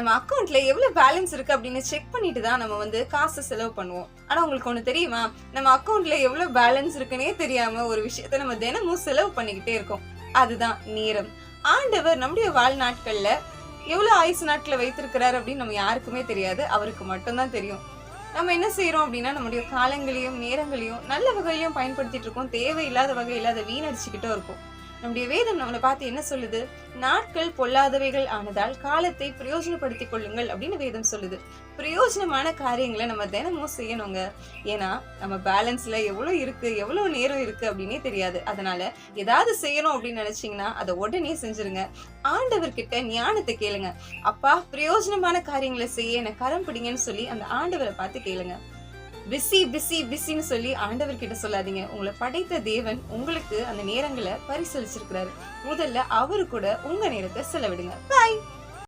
நம்ம அக்கௌண்ட்ல எவ்வளவு பேலன்ஸ் இருக்கு அப்படின்னு செக் பண்ணிட்டு தான் நம்ம வந்து காசு செலவு பண்ணுவோம். ஆனா உங்களுக்கு ஒண்ணு தெரியுமா? நம்ம அக்கௌண்ட்ல எவ்வளவு பேலன்ஸ் இருக்குன்னே தெரியாம ஒரு விஷயத்த நம்ம தினமும் செலவு பண்ணிக்கிட்டே இருக்கோம். அதுதான் நேரம். ஆண்டவர் நம்முடைய வாழ்நாட்கள்ல எவ்வளவு ஆயுசு நாட்களை வைத்திருக்கிறார் அப்படின்னு நம்ம யாருக்குமே தெரியாது. அவருக்கு மட்டும்தான் தெரியும். நம்ம என்ன செய்யறோம் அப்படின்னா நம்முடைய காலங்களையும் நேரங்களையும் நல்ல வகையிலையும் பயன்படுத்திட்டு இருக்கோம். தேவையில்லாத வகையில் அதை வீணடிச்சுக்கிட்டும் இருக்கும். நம்முடைய வேதம் நம்மளை பார்த்து என்ன சொல்லுது? நாட்கள் பொல்லாதவைகள் ஆனதால் காலத்தை பிரயோஜனப்படுத்திக் கொள்ளுங்கள் அப்படின்னு வேதம் சொல்லுது. பிரயோஜனமான காரியங்களை நம்ம தினமும் செய்யணுங்க. ஏன்னா நம்ம பேலன்ஸ்ல எவ்வளவு இருக்கு எவ்வளவு நேரம் இருக்கு அப்படின்னே தெரியாது. அதனால ஏதாவது செய்யணும் அப்படின்னு நினைச்சீங்கன்னா அதை உடனே செஞ்சிருங்க. ஆண்டவர்கிட்ட ஞானத்தை கேளுங்க. அப்பா பிரயோஜனமான காரியங்களை செய்ய என்ன கரம் பிடிங்கன்னு சொல்லி அந்த ஆண்டவரை பார்த்து கேளுங்க. பிஸி பிஸி பிஸின்னு சொல்லி ஆண்டவர்கிட்ட சொல்லாதீங்க. உங்களை படைத்த தேவன் உங்களுக்கு அந்த நேரங்களை பரிசளிச்சிருக்கிறாரு. முதல்ல அவரு கூட உங்க நேரத்தை செலவிடுங்க. பாய்